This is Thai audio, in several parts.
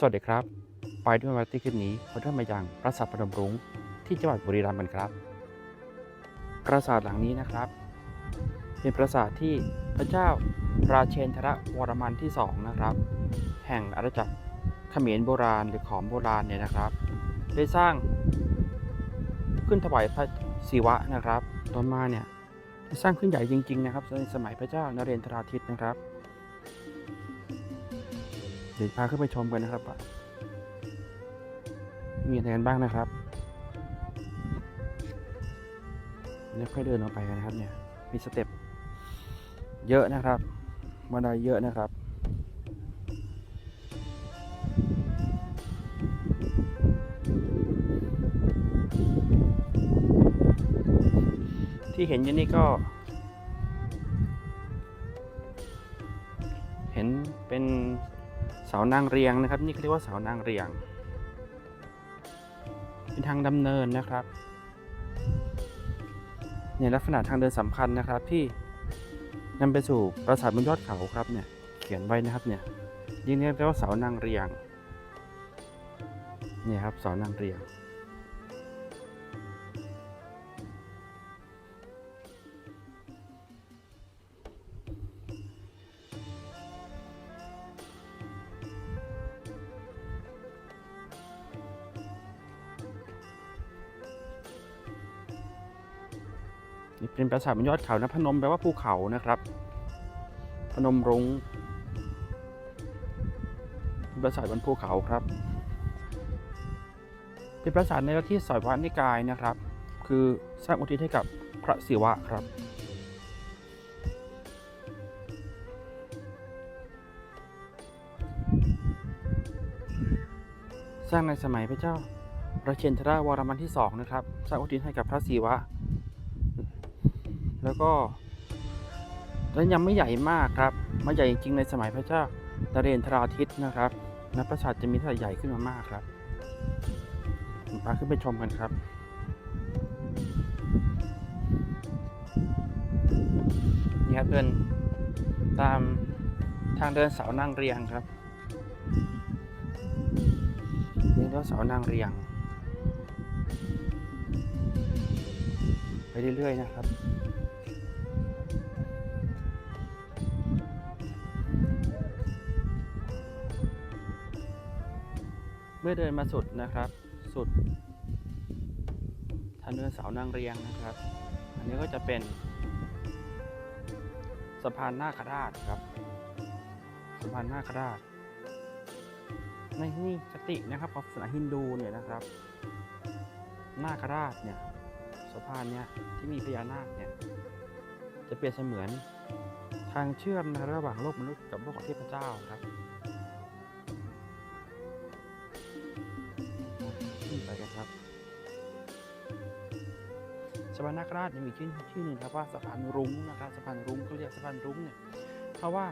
สวัสดีครับ ไปด้วยมาที่คลิปนี้เราเริ่มมายังปราสาทพนมรุ้งที่จังหวัดบุรีรัมย์กันครับ ปราสาทหลังนี้นะครับ เป็นปราสาทที่พระเจ้าราเชนทรวรมันที่สองนะครับ แห่งอาณาจักรเขมรโบราณหรือขอมโบราณเนี่ยนะครับ ได้สร้างขึ้นถวายพระศิวะนะครับ ต่อมาเนี่ยได้สร้างขึ้นใหญ่จริง ๆ นะครับในสมัยพระเจ้านเรนทราทิตนะครับ เดี๋ยวพาขึ้นไปชมกันนะครับว่ามีอะไรกันบ้างนะครับเดี๋ยวค่อยเดินออกไปกันนะครับเนี่ย มีสเต็ปเยอะนะครับบันไดเยอะนะครับที่เห็นอยู่นี่ก็ เห็นเป็น เสานางเรียงนะครับ นี่เขาเรียกว่าเสานางเรียง เป็นทางดำเนินนะครับเนี่ยลักษณะทางเดินสำคัญนะครับที่นำไปสู่ปราสาทบนยอดเขาครับเนี่ยเขียนไว้นะครับเนี่ยยิ่งเรียกว่าเสานางเรียงเนี่ยครับเสานางเรียง เป็นปราสาทบนยอดเขานะพนมแปลว่าภูเขานะครับ พนมรุง้งเป็นปราสาทบนภูเขาครับ เป็นปราสาทในลัทธิสายวานิกายนะครับ คือสร้างอุทิศให้กับพระศิวะครับสร้างในสมัยพระเจ้าราเชนทราวรมันที่สองนะครับ สร้างอุทิศให้กับพระศิวะ แล้วก็และยังไม่ใหญ่มากครับมาใหญ่จริงๆในสมัยพระเจ้านเรนทราทิตนะครับนัปราสาทจะมีขนาดใหญ่ขึ้นมามากครับมพาขึ้นไปชมกันครับนี่ครับเดินตามทางเดินเสานางเรียงครับนี่เรียกว่าเสานางเรียง ไปเรื่อยๆนะครับ เมื่อเดินมาสุดนะครับ สุดทางเดินเสานางเรียงนะครับ อันนี้ก็จะเป็นสะพานนาคราชครับสะพานนาคราช ในนี่คตินะครับของศาสนาฮินดูเนี่ยนะครับ นาคราชเนี่ยสะพานเนี่ยที่มีพญานาคเนี่ยจะเปรียบเสมือนทางเชื่อมนะระหว่างโลกมนุษย์กับโลกของเทพเจ้าครับะพานนาคราชยังมีชื่อชื่อหนึ่งครับว่าสะพานรุ้งนะครับสะพานรุ้งเขาเรียกสะพานรุ้งเนี่ยเพราะว่า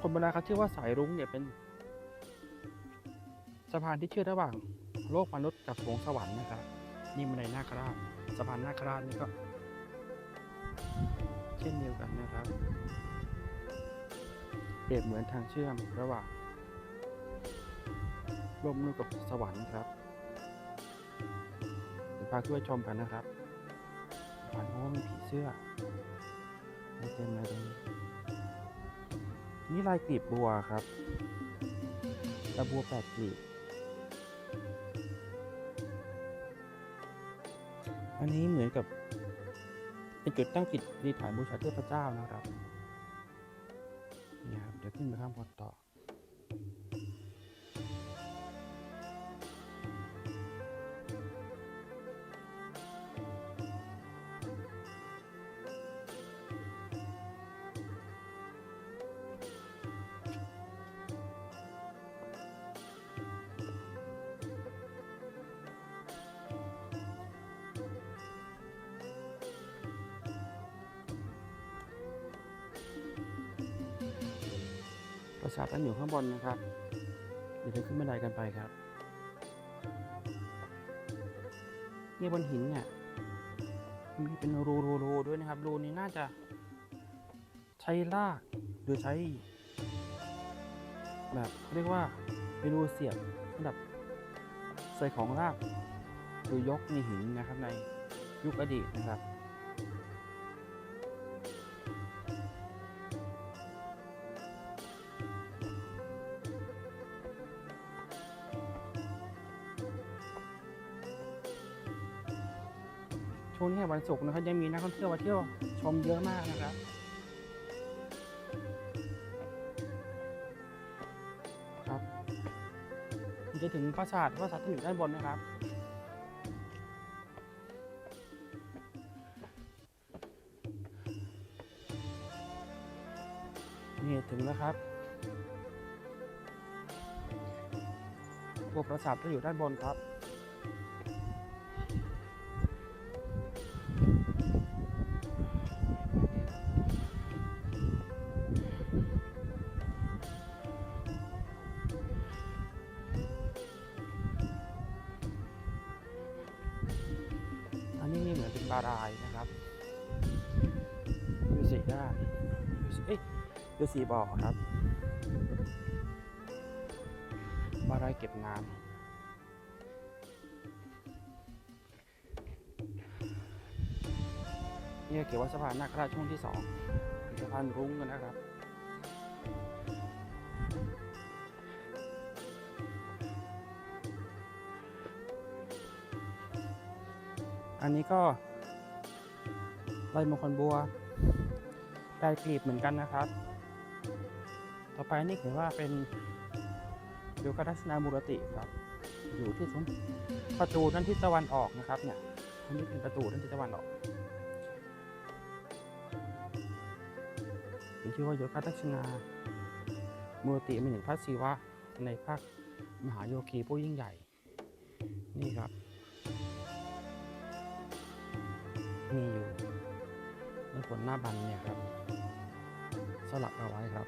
คนโบราณเขาเชื่อว่าสายรุ้งเนี่ยเป็นสะพานที่เชื่อมระหว่างโลกมนุษย์กับสวงสวรรค์นะครับนี่มันในนาคราชสะพานนาคราชนี่ก็ เช่นเดียวกันนะครับ เปรียบเหมือนทางเชื่อมระหว่างโลกมนุษย์กับสวรรค์ครับเดี๋ยวพาขึ้นไปชมกันนะครับ มีผีเสื้อมีเต็มเลยตรงนี้นี่ลายกลีบบัวครับตะบัวแปดกลีบ อันนี้เหมือนกับ เป็นจุดตั้งจิตดีฐานบูชาเทพเจ้านะครับ นี่ครับ เดี๋ยวขึ้นไปข้างบนต่อ ปราสาทตั้งอยู่ข้างบนนะครับ เดี๋ยวขึ้นบันไดกันไปครับเนี่ยบนหินเนี่ยมีเป็นรูรูรูด้วยนะครับ รูนี้น่าจะใช้ลากหรือใช้ แบบเขาเรียกว่าเป็นรูเสียบสำหรับใส่ของรากหรือยกในหินนะครับในยุคอดีตนะครับ ช่วงนี้วันศุกร์นะครับยังมีนักท่องเที่ยวมาเที่ยวชมเยอะมากนะครับครับจะถึงปราสาทปราสาทที่อยู่ด้านบนนะครับนี่ถึงแล้วครับตัวปราสาทก็อยู่ด้านบนครับ นี่เหมือนเป็นบารายนะครับดูสีได้ดูสิเอ้ยดูสีบ่อครับบารายเก็บน้ำนี่เกี่ยวว่าสะพานนาคราชช่วงที่สองเป็นสะพานรุ้งกันนะครับ อันนี้ก็ ใบมงคลบัวแปลกลีบเหมือนกันนะครับ ต่อไปนี่ถือว่าเป็นโยกทัศนามูรติครับ อยู่ที่ซุ้มประตูด้านทิศตะวันออกนะครับเนี่ยอันนี้เป็นประตูด้านทิศตะวันออกมีชื่อว่าโยคะทัศนามูรติเป็นหนึ่งพระศิวะในภาคมหาโยคีผู้ยิ่งใหญ่ นี่ครับ มีอยู่ ในผลหน้าบันเนี่ยครับ สลักเอาไว้ครับ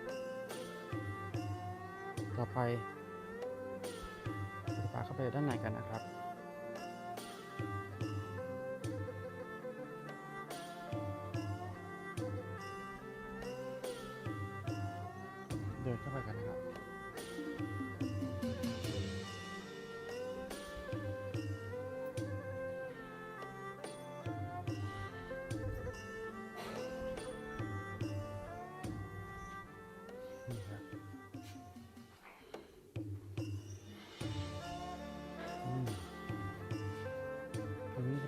ต่อไปจะพาเข้าไปด้านในกันนะครับเดินเข้าไปกันนะครับ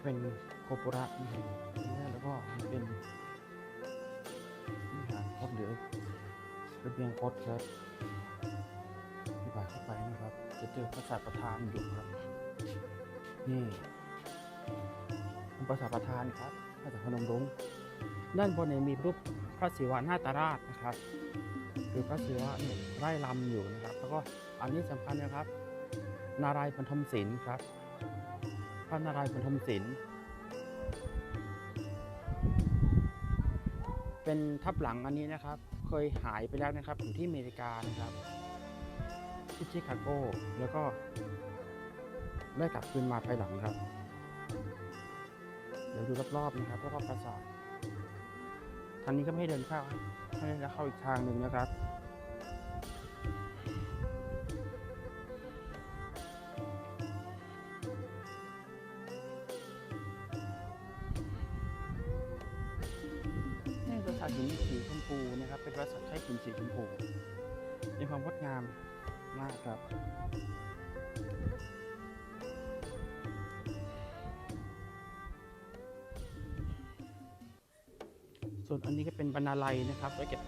เป็นโคปุระนะครับตรงนี้แล้วก็มันเป็นวิหารคดหรือระเบียงคดครับที่ผ่านเข้าไปนะครับ จะเจอปราสาทประธานอยู่ครับ นี่เป็นปราสาทประธานครับมาจากพนมรุ้งด้านบนเนี่ยมีรูปพระศิวะนาตราชนะครับคือพระศิวะเนี่ยไร่ลำอยู่นะครับ แล้วก็อันนี้สำคัญนะครับ นารายณ์ปฐมศิลป์ครับ พระนารายณ์ปฐมศิลป์เป็นทับหลังอันนี้นะครับ เคยหายไปแล้วนะครับอยู่ที่อเมริกานะครับ ที่ชิคาโกแล้วก็ได้กลับคืนมาภายหลังครับ เดี๋ยวดูรอบๆนะครับรอบๆปราสาททางนี้ก็ไม่ให้เดินเข้าให้เราเข้าอีกทางหนึ่งนะครับ ส่วนอันนี้ก็เป็นบรรณาลัยนะครับ ไว้เก็บ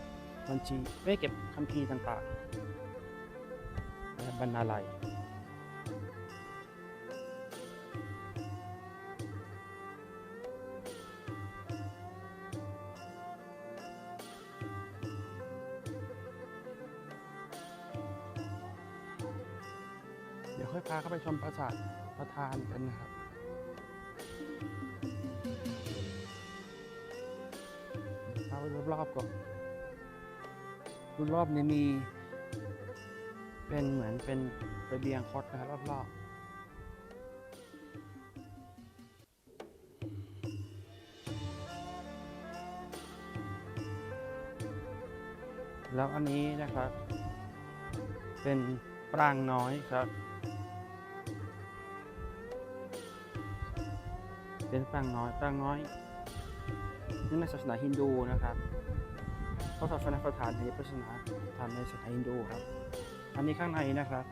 บัญชีไว้เก็บคัมภีร์ต่างๆและบรรณาลัยเดี๋ยวค่อยพาเข้าไปชมปราสาทประธานกันนะครับ รอบๆก่อนรอบนี้มี เป็นเหมือนเป็นระเบียงคดนะครับรอบๆแล้วอันนี้นะครับ เป็นปรางน้อยครับ เป็นปรางน้อยปรางน้อยนี่ในศาสนาฮินดูนะครับ พราะศาสนาสถานนี้เป็นศาสนาทานในศาสนาฮินดูครับ อันนี้ข้างในนะครับ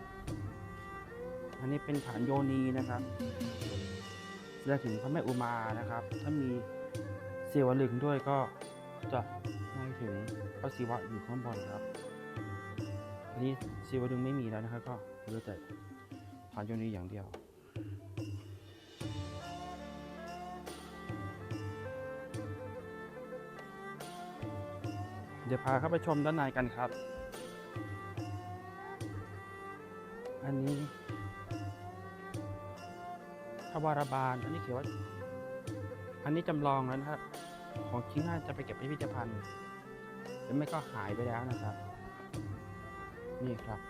อันนี้เป็นฐานโยนีนะครับแสดงถึงพระแม่อุมานะครับ ถ้ามีเสวลึงด้วยก็จะหมายถึงพระศิวะอยู่ข้างบนครับ อันนี้เสวลึงไม่มีแล้วนะครับ ก็เหลือแต่ฐานโยนีอย่างเดียว เดี๋ยวพาเข้าไปชมด้านในกันครับ อันนี้ทวารบาล อันนี้เขียนว่า อันนี้จำลองแล้วนะครับ ของชิ้นน่าจะไปเก็บพิพิธภัณฑ์หรือไม่ก็หายไปแล้วนะครับ นี่ครับ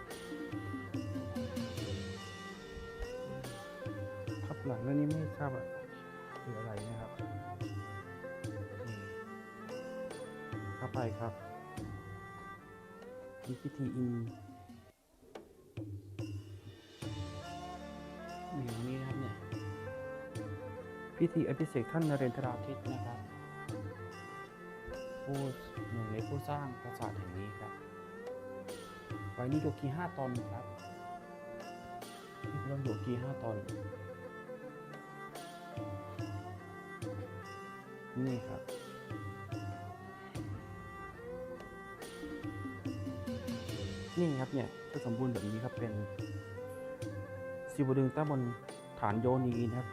ทับหลังเรื่องนี้ไม่ทราบว่าคืออะไรนะครับ ไปครับมีพิธีอินมีอย่างนี้นะครับเนี่ย พิธีอภิเษกท่านนเรนทราทิตนะครับ ผู้หนึ่งในผู้สร้างปราสาทแห่งนี้ครับไว้นี่โยกีห้าตอนครับนี่เป็นโยกีห้าตอน นี่ครับ นี่ครับเนี่ยจะสมบูรณ์แบบนี้ครับเป็นสิวดึงตั้งบนฐานโยนีนะครับ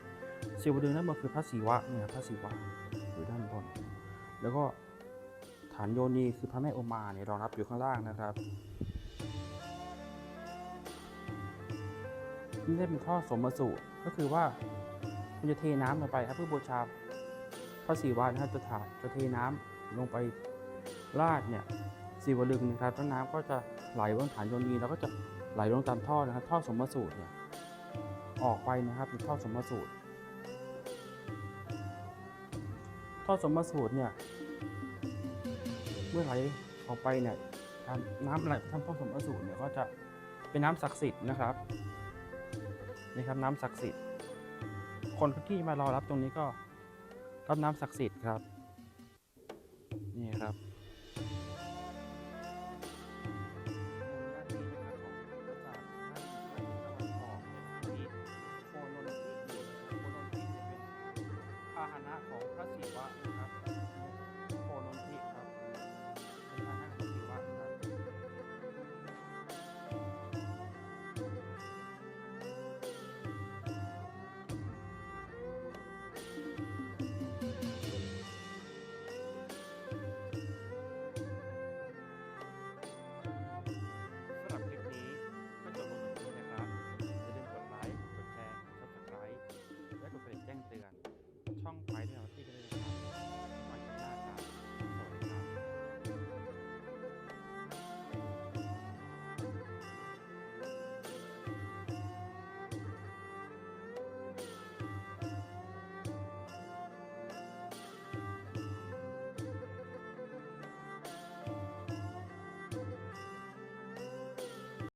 สิวดึงนั่นมันคือพระศิวะเนี่ยพระศิวะอยู่ด้านบน แล้วก็ฐานโยนีคือพระแม่โอมาเนี่ยรองรับอยู่ข้างล่างนะครับนี่ได้เป็นท่อสมสูตรก็คือว่าคุณจะเทน้ำลงไปครับเพื่อบูชาพระศิวะนะครับจะถาจะเทน้ำลงไปราดเนี่ยสีวลึงนะครับแล้วน้ำก็จะ ไหลลงฐานโยนีแล้วก็จะไหลลงตามท่อนะครับท่อสมสูตรเนี่ยออกไปนะครับเป็นท่อสมสูตร ท่อสมสูตรเนี่ยเมื่อไหลออกไปเนี่ยทำน้ำไหลทำท่อสมสูตรเนี่ยก็จะเป็นน้ำศักดิ์สิทธิ์นะครับนี่ครับน้ำศักดิ์สิทธิ์ คนที่มารอรับตรงนี้ก็รับน้ำศักดิ์สิทธิ์ครับ นี่ครับ veganos.